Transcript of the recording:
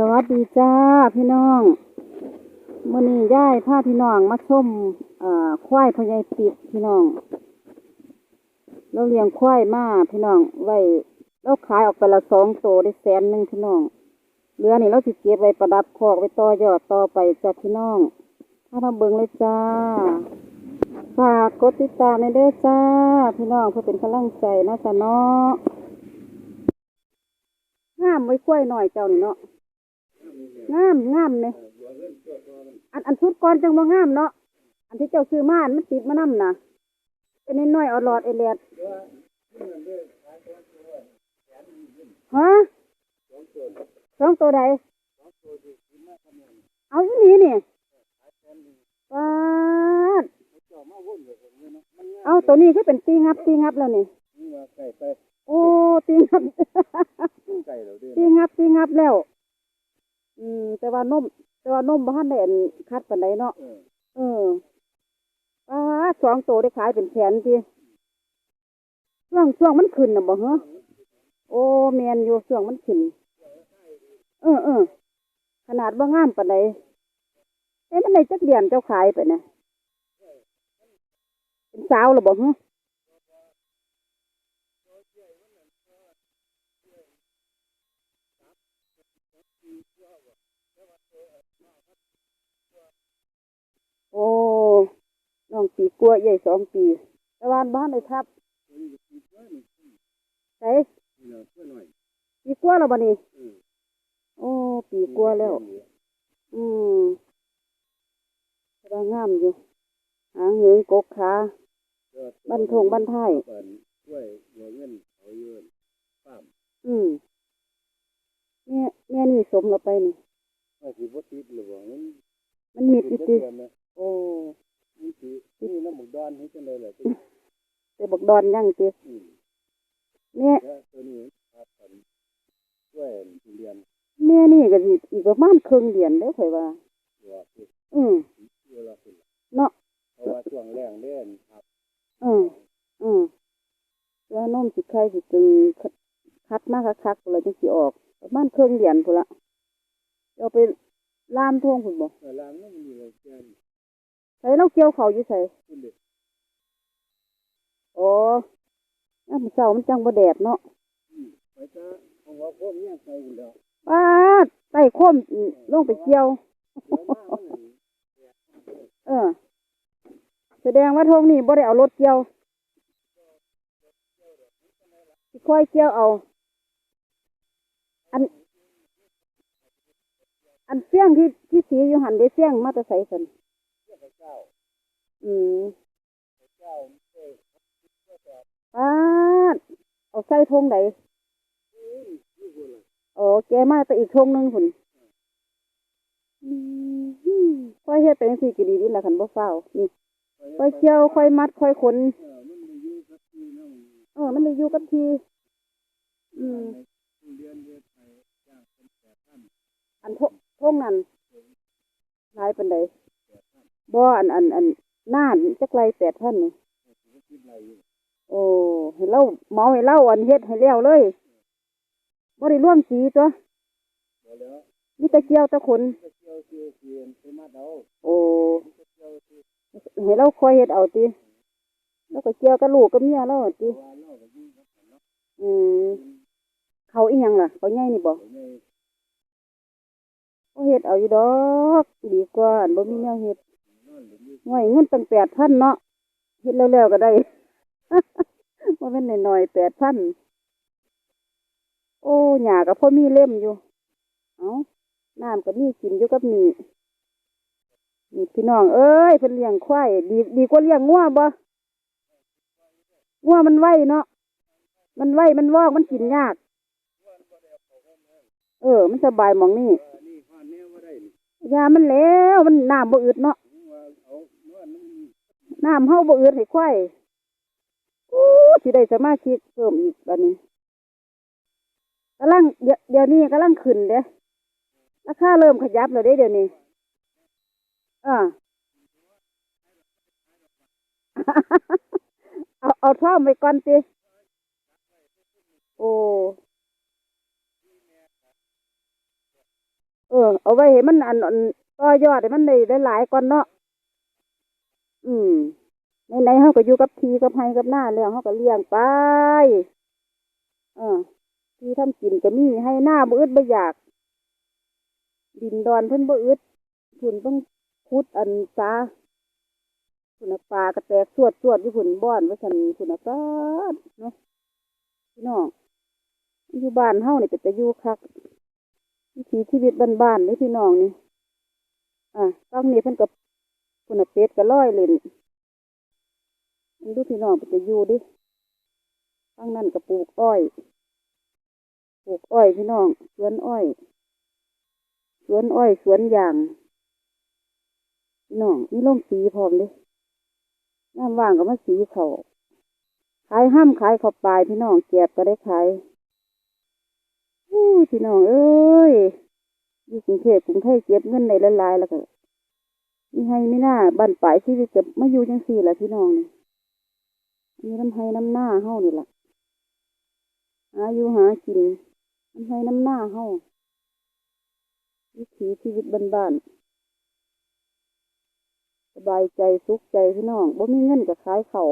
สวัสดีจ้าพี่น้องมื้อนี้ย่ายพาพี่น้องมาชมเอ่อควายพญายปิดพี่น้อง เราเลี้ยงควายมาพี่น้อง ไว้เราขายออกไปละสองโตได้แสนหนึ่งพี่น้องเหลือนี่เราสิเก็บไว้ประดับคอกไว้ต่อยอดต่อไปจ้าพี่น้องถ้าเราเบิ่งเลยจ้าฝากกดติดตามในเด้อจ้า พี่น้องเพื่อเป็นกำลังใจนะจ๊ะเนาะงามไว้กล้วยหน่อยเจ้านี่เนาะ งามงามเลยอันอันชุดก่อนจังว่างามเนาะอันที่เจ้าซื้อมามันติดมานํน่ะเป็นน้อยเอาหลอดเอเลียดฮะสองตัวใดเอาที่นี้นี่ปาดเอาตัวนี้คือเป็นตีงับตีงับแล้วนี่โอ้ตีงับตีงับตีงับแล้ว อืม แต่ว่านม แต่ว่านมบ้านได้อันคัดปานใดเนาะเออเออป้าดสองตัวได้ขายเป็นแสนทีช่วงช่วงมันขึ้นน่ะบ่เหรอโอ้แมนอยู่ช่วงมันขึ้น เออเออขนาดว่างามปานใดเอ๊ะมันได้จักเดือนเจ้าขายไปนะเป็นสาวหรือบ่เหรอ โอ้น้องปีกลัวใหญ่สองปีแต่วานบ้านเลยครับใส่นี่เนาะเพื่อหน่อยปีกลัวแล้วบ่นี่เออโอ้ปีกลัวแล้ว อืมแสดงงามอยู่ หางเหิงกกขาบันทงบันท้ายเปิดกล้วยหัวเงินเขาเยืนป้ามอืม แม่แม่นี่สมเราไปนี่ว่าสิบ่ติดหรือบ่มันมันมิดอยู่ติเดือนนะโอ้มันสินี่น้ำหมกดอนให้จังได๋ล่ะติแต่บอกดอนยังติอืมแม่แล้วตัวนี้ครับกันกล้วยทุเรียนแม่นี่ก็สิอีกประมาณครึ่งเดือนเด้อข่อยว่าตัวที่อืมเวลาขึ้นเนาะเพราะว่าช่วงแรงเล่นครับ อืมอืมแล้วนมสิไข่สิจึงคัดมาคักๆแล้วจังสิออก ประมาณครึ่งเดือนพุ่นละเอาไปล่ามท่วงพุ่นบ่เวลามันมีอะไรแก่นใส่เราเกี่ยวเขาวอยู่ใส่ขึ้นเด็กโอ้ยามมื้อเช้ามันจังบ่แดดเนาะไปจ้าของว่าพวกเนี้ยใส่อยู่แล้วป้าดไต่โคมลงไปเกี่ยว เดี๋ยวมามันนั่นเออ แสดงว่าทงนี่บ่ได้เอารถเกี่ยวสิค่อยเกี่ยวเอา อัน อันเสี้ยงที่ที่สีอยู่หันได้เสี้ยงมาแต่ใส่สันอืมอ้ยป้าดเอาใส่ทงไหนโอ้แกมาแต่อีกทงหนึงพุ่นอืมค่อยเฮ็ดไปจังซี่ก็ดีดีล่ะคันบ่ฟ้าวนี่ค่อยเกี่ยวค่อยมัดค่อยขน เออ มันอ๋องเออมันได้อยู่กับที่ งนั้นขายป็นไดบ่อันอันอันน่านจักไรแปดพันนี่โอ้ให้เล่าเมาให้เล่าอันเฮ็ดให้แล้วเลยบ่ได้ร่วมสีตัวมีตะเกียวตะขนโอ้เกี่ยวที่ให้เราคอยเฮ็ดเอาติแล้วก็เกี่ยวกับลูกกับเมียเราติว่าเราก็อยู่กับกันเนาะอืมเขาอีหยังล่ะเขาใหญ่นี่บ่เดี๋ยวนี้ เฮ็ดเอาอยู่ดอก ดีกว่าอันบ่มีแนวเฮ็ดนอนหรืออยู่ห่วยเงินตั้ง8,000เนาะเฮ็ดแล้วๆก็ได้บ่แม่นน้อยๆ8,000โอ้หญ้าก็พอมีเล่มอยู่ เอาน้ำก็มีกินอยู่กับนี่นี่พี่น้องเอ้ยเพิ่นเลี้ยงควายดีดีกว่าเลี้ยงงัวบ่งัวมันไวเนาะมันไวมันวอกมันกินยาก เออ มันสบายหมองนี่ ยามันแล้วมันน้ำบ่อืดเนาะน้ำเฮาบ่อืดให้ควายโอ้สิได้สมาชิกเพิ่มอีกบัดนี้กำลังเดี๋ยวนี้กำลังขึ้นเด้ราคาเริ่มขยับแล้วเด้เดี๋ยวนี้อ่าเอาเอาท่อมไปก่อนติโอ้ เออ เอาไว้ให้มันอันอันต่อยอดให้มันได้หลายก่อนเนาะอืมในไหนเฮาก็อยู่กับทีกับไฮกับหน้าแล้วเฮาก็เลี้ยงไปเออที่ทำกินก็มีให้หน้าบ่อึดบ่อยาก ดินดอนเพิ่นบ่อึดพุ่นต้องขุดอันซาพุ่นปลากระแตกสวดสวดอยู่พุ่นบ่อนว่าซั่นพุ่นน่ะปาดเนาะพี่น้องอยู่บ้านเฮาเนี่เป็นแต่อยู่คัก วิถีชีวิตบ้านๆนี่พี่น้องนี่ อะต้องนี้เพิ่นกับพุ่นเป็ดก็ร้อยเล่นมันดูพี่น้องเป็นจะอยู่ดิตั้งนั่นก็ปลูกอ้อย ปลูกอ้อยพี่น้อง สวนอ้อย สวนอ้อย สวนยาง พี่น้องมีลงสีพร้อมเลยน้ำว่างก็มาสีเขาขายห้ามขายขอบปลายพี่น้องเก็บก็ได้ขาย พี่น้องเอ้ยอยู่กรุงเทพกรุงไทยเก็บเงินในละลายแล้วก็มีให้ไม่น่าบ้านปลายชีวิตกับมาอยู่จังสี่แหละพี่น้องนี่มีน้ำให้น้ำหน้าเฮานี่ล่ะหาอยู่หากินน้ำให้น้ำหน้าเฮาวิถีชีวิตบ้านๆสบายใจสุขใจพี่น้องบ่มีเงินก็ขายเขา